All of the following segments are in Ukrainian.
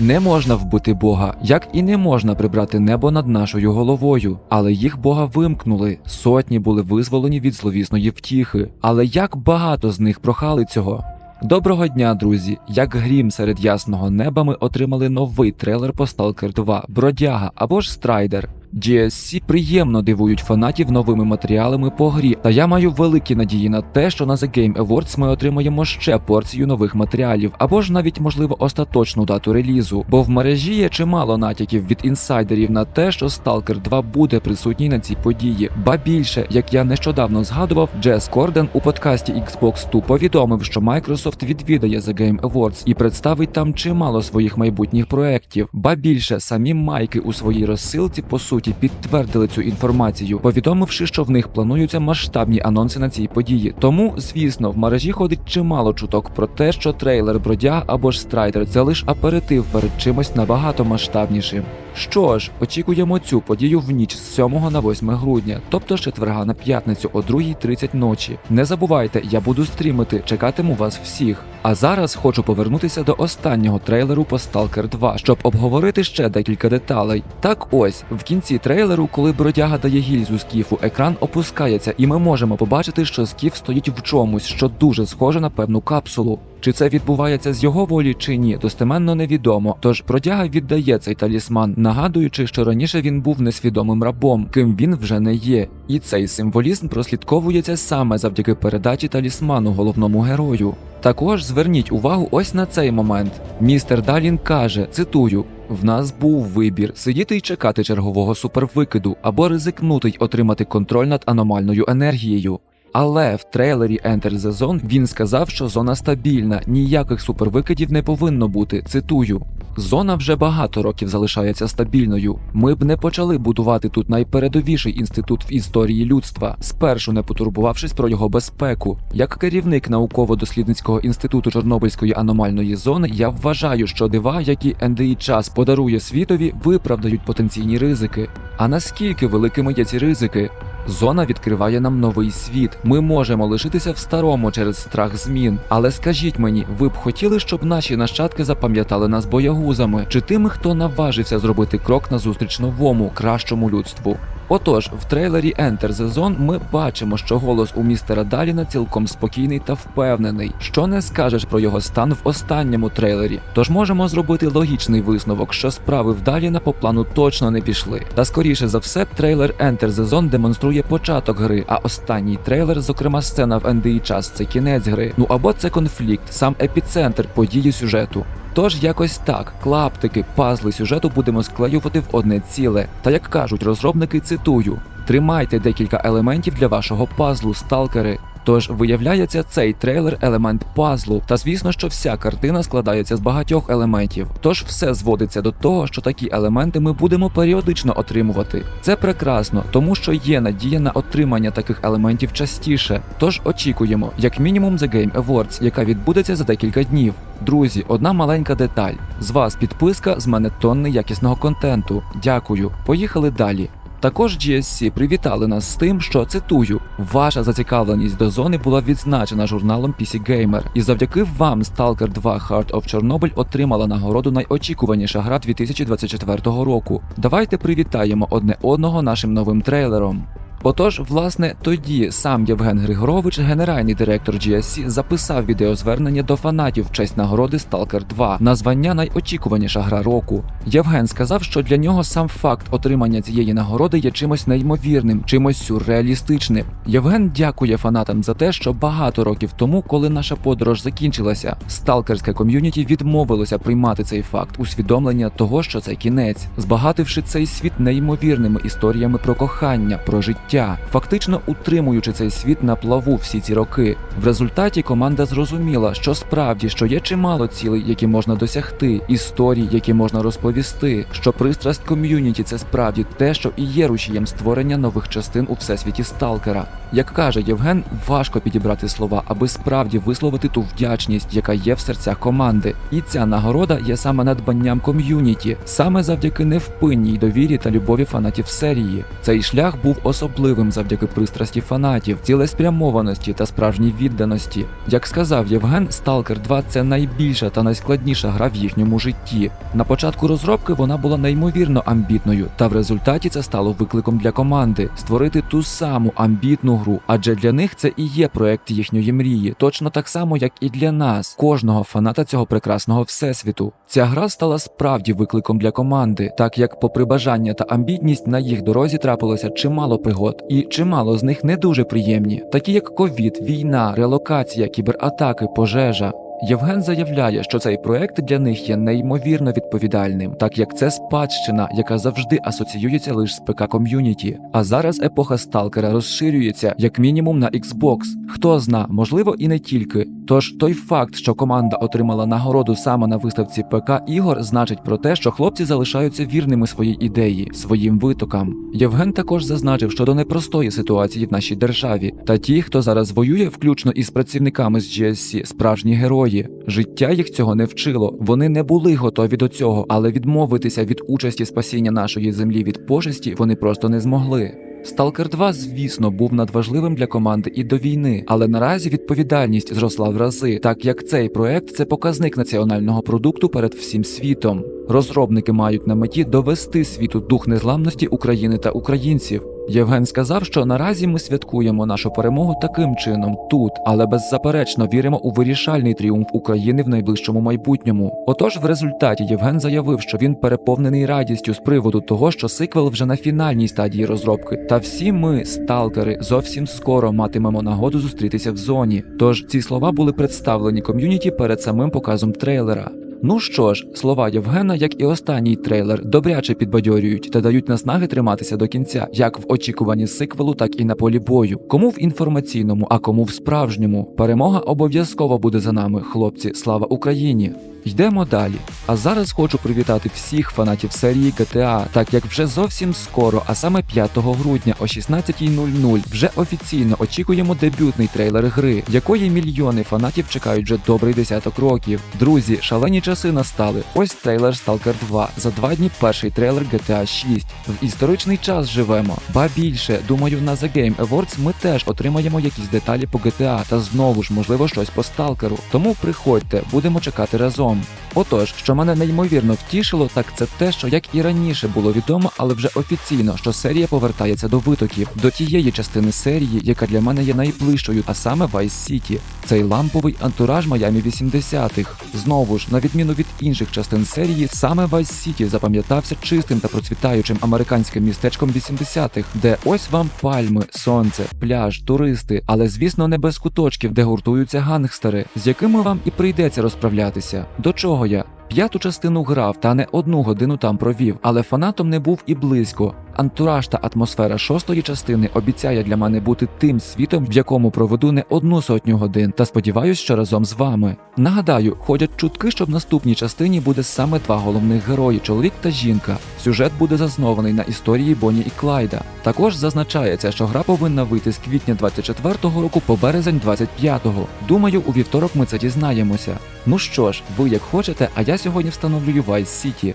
Не можна вбити Бога, як і не можна прибрати небо над нашою головою, але їх Бога вимкнули. Сотні були визволені від зловісної втіхи. Але як багато з них прохали цього. Доброго дня, друзі! Як грім серед ясного неба ми отримали новий трейлер по Stalker 2 Бродяга або ж Страйдер. GSC приємно дивують фанатів новими матеріалами по грі, та я маю великі надії на те, що на The Game Awards ми отримаємо ще порцію нових матеріалів, або ж навіть можливо остаточну дату релізу. Бо в мережі є чимало натяків від інсайдерів на те, що Stalker 2 буде присутній на цій події. Ба більше, як я нещодавно згадував, Джес Корден у подкасті Xbox 2 повідомив, що Microsoft відвідає The Game Awards і представить там чимало своїх майбутніх проєктів. Ба більше самі майки у своїй розсилці по суті підтвердили цю інформацію, повідомивши, що в них плануються масштабні анонси на цій події. Тому, звісно, в мережі ходить чимало чуток про те, що трейлер бродяг або ж страйдер це лише аперитив перед чимось набагато масштабнішим. Що ж, очікуємо цю подію в ніч з 7 на 8 грудня, тобто з четверга на п'ятницю о 2.30 ночі. Не забувайте, я буду стрімити, чекатиму вас всіх. А зараз хочу повернутися до останнього трейлеру по Stalker 2, щоб обговорити ще декілька деталей. Так ось, в кінці трейлеру, коли бродяга дає гільзу скіфу, екран опускається, і ми можемо побачити, що скіф стоїть в чомусь, що дуже схоже на певну капсулу. Чи це відбувається з його волі чи ні, достеменно невідомо. Тож бродяга віддає цей талісман, нагадуючи, що раніше він був несвідомим рабом, ким він вже не є. І цей символізм прослідковується саме завдяки передачі талісману головному герою. Також зверніть увагу ось на цей момент. Містер Далін каже: цитую. В нас був вибір сидіти й чекати чергового супервикиду або ризикнути й отримати контроль над аномальною енергією. Але в трейлері Enter the Zone він сказав, що зона стабільна, ніяких супервикидів не повинно бути. Цитую. Зона вже багато років залишається стабільною. Ми б не почали будувати тут найпередовіший інститут в історії людства, спершу не потурбувавшись про його безпеку. Як керівник науково-дослідницького інституту Чорнобильської аномальної зони, я вважаю, що дива, які НДІ час подарує світові, виправдають потенційні ризики. А наскільки великими є ці ризики? Зона відкриває нам новий світ. Ми можемо лишитися в старому через страх змін. Але скажіть мені, ви б хотіли, щоб наші нащадки запам'ятали нас боягузами, чи тими, хто наважився зробити крок назустріч новому, кращому людству? Отож, в трейлері Enter the Zone ми бачимо, що голос у містера Даліна цілком спокійний та впевнений. Що не скажеш про його стан в останньому трейлері. Тож можемо зробити логічний висновок, що справи в Даліна по плану точно не пішли. Та скоріше за все, трейлер Enter the Zone демонструє початок гри, а останній трейлер, зокрема сцена в NDI час, це кінець гри. Ну або це конфлікт, сам епіцентр події сюжету. Тож якось так, клаптики, пазли сюжету будемо склеювати в одне ціле. Та як кажуть розробники, цитую: тримайте декілька елементів для вашого пазлу, сталкери. Тож виявляється цей трейлер елемент пазлу. Та звісно, що вся картина складається з багатьох елементів. Тож все зводиться до того, що такі елементи ми будемо періодично отримувати. Це прекрасно, тому що є надія на отримання таких елементів частіше. Тож очікуємо, як мінімум, The Game Awards, яка відбудеться за декілька днів. Друзі, одна маленька деталь. З вас підписка, з мене тонни якісного контенту. Дякую. Поїхали далі. Також GSC привітали нас з тим, що цитую: ваша зацікавленість до зони була відзначена журналом PC Gamer, і завдяки вам Stalker 2 Heart of Chernobyl отримала нагороду найочікуваніша гра 2024 року. Давайте привітаємо одне одного нашим новим трейлером. Отож, власне, тоді сам Євген Григорович, генеральний директор GSC, записав відеозвернення до фанатів в честь нагороди Stalker 2 на звання найочікуваніша гра року. Євген сказав, що для нього сам факт отримання цієї нагороди є чимось неймовірним, чимось сюрреалістичним. Євген дякує фанатам за те, що багато років тому, коли наша подорож закінчилася, сталкерське ком'юніті відмовилося приймати цей факт усвідомлення того, що це кінець, збагативши цей світ неймовірними історіями про кохання, про життя життя, фактично утримуючи цей світ на плаву всі ці роки. В результаті команда зрозуміла, що справді що є чимало цілей, які можна досягти, історій, які можна розповісти. Що пристрасть ком'юніті це справді те, що і є рушієм створення нових частин у всесвіті сталкера. Як каже Євген, важко підібрати слова, аби справді висловити ту вдячність, яка є в серцях команди. І ця нагорода є саме надбанням ком'юніті, саме завдяки невпинній довірі та любові фанатів серії. Цей шлях був особливий захопливим завдяки пристрасті фанатів, цілеспрямованості та справжній відданості. Як сказав Євген, Stalker 2 це найбільша та найскладніша гра в їхньому житті. На початку розробки вона була неймовірно амбітною, та в результаті це стало викликом для команди створити ту саму амбітну гру, адже для них це і є проект їхньої мрії, точно так само, як і для нас, кожного фаната цього прекрасного всесвіту. Ця гра стала справді викликом для команди, так як, попри бажання та амбітність, на їх дорозі трапилося чимало пригод, і чимало з них не дуже приємні, такі як ковід, війна, релокація, кібератаки, пожежа. Євген заявляє, що цей проект для них є неймовірно відповідальним, так як це спадщина, яка завжди асоціюється лише з ПК ком'юніті. А зараз епоха сталкера розширюється як мінімум на Xbox. Хто зна, можливо, і не тільки. Тож той факт, що команда отримала нагороду саме на виставці ПК ігор, значить про те, що хлопці залишаються вірними своїй ідеї, своїм витокам. Євген також зазначив щодо непростої ситуації в нашій державі, та ті, хто зараз воює, включно із працівниками з GSC, справжні герої. Життя їх цього не вчило. Вони не були готові до цього, але відмовитися від участі спасіння нашої землі від пошесті вони просто не змогли. Сталкер 2, звісно, був надважливим для команди і до війни, але наразі відповідальність зросла в рази, так як цей проект це показник національного продукту перед всім світом. Розробники мають на меті довести світу дух незламності України та українців. Євген сказав, що наразі ми святкуємо нашу перемогу таким чином тут, але беззаперечно віримо у вирішальний тріумф України в найближчому майбутньому. Отож, в результаті Євген заявив, що він переповнений радістю з приводу того, що сиквел вже на фінальній стадії розробки. Та всі ми, сталкери, зовсім скоро матимемо нагоду зустрітися в зоні. Тож ці слова були представлені ком'юніті перед самим показом трейлера. Ну що ж, слова Євгена, як і останній трейлер, добряче підбадьорюють та дають наснаги триматися до кінця, як в очікуванні сиквелу, так і на полі бою. Кому в інформаційному, а кому в справжньому. Перемога обов'язково буде за нами, хлопці. Слава Україні! Йдемо далі. А зараз хочу привітати всіх фанатів серії GTA, так як вже зовсім скоро, а саме 5 грудня о 16.00 вже офіційно очікуємо дебютний трейлер гри, якої мільйони фанатів чекають вже добрий десяток років. Друзі, шалені часи настали. Ось трейлер Stalker 2. За два дні перший трейлер GTA 6. В історичний час живемо. Ба більше, думаю, на The Game Awards ми теж отримаємо якісь деталі по GTA та знову ж можливо щось по сталкеру. Тому приходьте, будемо чекати разом. Отож, що мене неймовірно втішило, так це те, що як і раніше було відомо, але вже офіційно, що серія повертається до витоків, до тієї частини серії, яка для мене є найближчою, а саме Vice City. Цей ламповий антураж Майами 80-х. Знову ж, на відміну від інших частин серії, саме Vice City запам'ятався чистим та процвітаючим американським містечком 80-х, де ось вам пальми, сонце, пляж, туристи, але звісно не без куточків, де гуртуються гангстери, з якими вам і прийдеться розправлятися. До чого я? П'яту частину грав та не одну годину там провів, але фанатом не був і близько. Антураж та атмосфера шостої частини обіцяє для мене бути тим світом, в якому проведу не одну сотню годин, та сподіваюсь, що разом з вами. Нагадаю, ходять чутки, що в наступній частині буде саме два головних герої чоловік та жінка. Сюжет буде заснований на історії Бонні і Клайда. Також зазначається, що гра повинна вийти з квітня 24-го року по березень 25-го. Думаю, у вівторок ми це дізнаємося. Ну що ж, ви як хочете, а я сьогодні встановлюю Vice City.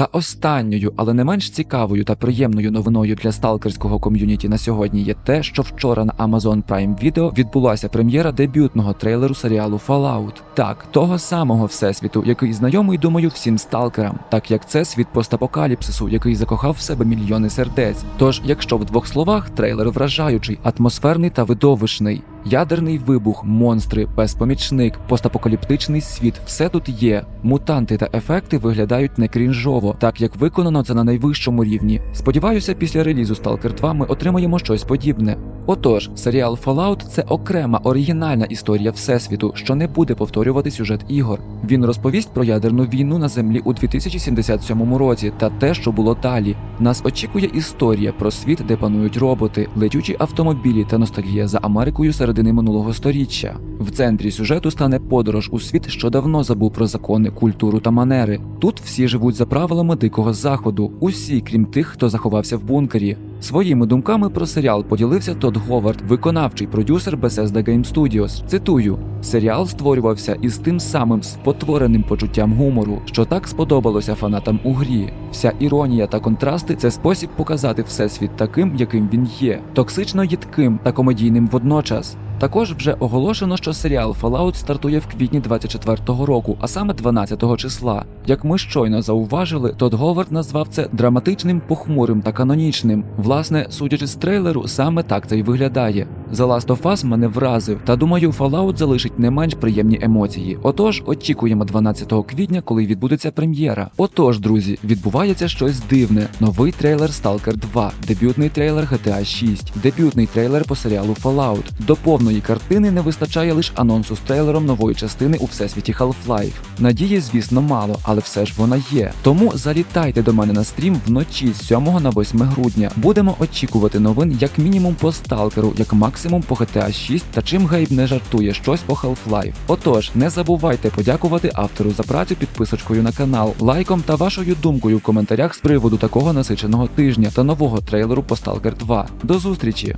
Та останньою, але не менш цікавою та приємною новиною для сталкерського ком'юніті на сьогодні є те, що вчора на Amazon Prime Video відбулася прем'єра дебютного трейлеру серіалу Fallout. Так, того самого всесвіту, який знайомий, думаю, всім сталкерам, так як це світ постапокаліпсису, який закохав в себе мільйони сердець. Тож, якщо в двох словах, трейлер вражаючий, атмосферний та видовищний. Ядерний вибух, монстри, безпомічник, постапокаліптичний світ все тут є. Мутанти та ефекти виглядають не крінжово, так як виконано це на найвищому рівні. Сподіваюся, після релізу Stalker 2 ми отримаємо щось подібне. Отож, серіал Fallout – це окрема оригінальна історія всесвіту, що не буде повторювати сюжет ігор. Він розповість про ядерну війну на землі у 2077 році та те, що було далі. Нас очікує історія про світ, де панують роботи, летючі автомобілі та ностальгія за Америкою середини минулого сторіччя. В центрі сюжету стане подорож у світ, що давно забув про закони, культуру та манери. Тут всі живуть за правилами дикого заходу, усі, крім тих, хто заховався в бункері. Своїми думками про серіал поділився Тодд Говард, виконавчий продюсер Bethesda Game Studios. Цитую: серіал створювався із тим самим спотвореним почуттям гумору, що так сподобалося фанатам у грі. Вся іронія та контрасти це спосіб показати всесвіт таким, яким він є, токсично їдким та комедійним водночас. Також вже оголошено, що серіал Fallout стартує в квітні 24-го року, а саме 12-го числа. Як ми щойно зауважили, Тодд Говард назвав це драматичним, похмурим та канонічним. Власне, судячи з трейлеру, саме так це й виглядає. The Last of Us мене вразив, та думаю, Fallout залишить не менш приємні емоції. Отож, очікуємо 12 квітня, коли відбудеться прем'єра. Отож, друзі, відбувається щось дивне. Новий трейлер Stalker 2, дебютний трейлер GTA 6, дебютний трейлер по серіалу Fallout. До повної картини не вистачає лише анонсу з трейлером нової частини у всесвіті Half-Life. Надії, звісно, мало, але все ж вона є. Тому залітайте до мене на стрім вночі з 7 на 8 грудня. Будемо очікувати новин як мінімум по сталкеру, як максимум по GTA 6 та чим гейб не жартує щось по Half-Life. Отож, не забувайте подякувати автору за працю підписочкою на канал, лайком та вашою думкою в коментарях з приводу такого насиченого тижня та нового трейлеру по Stalker 2. До зустрічі!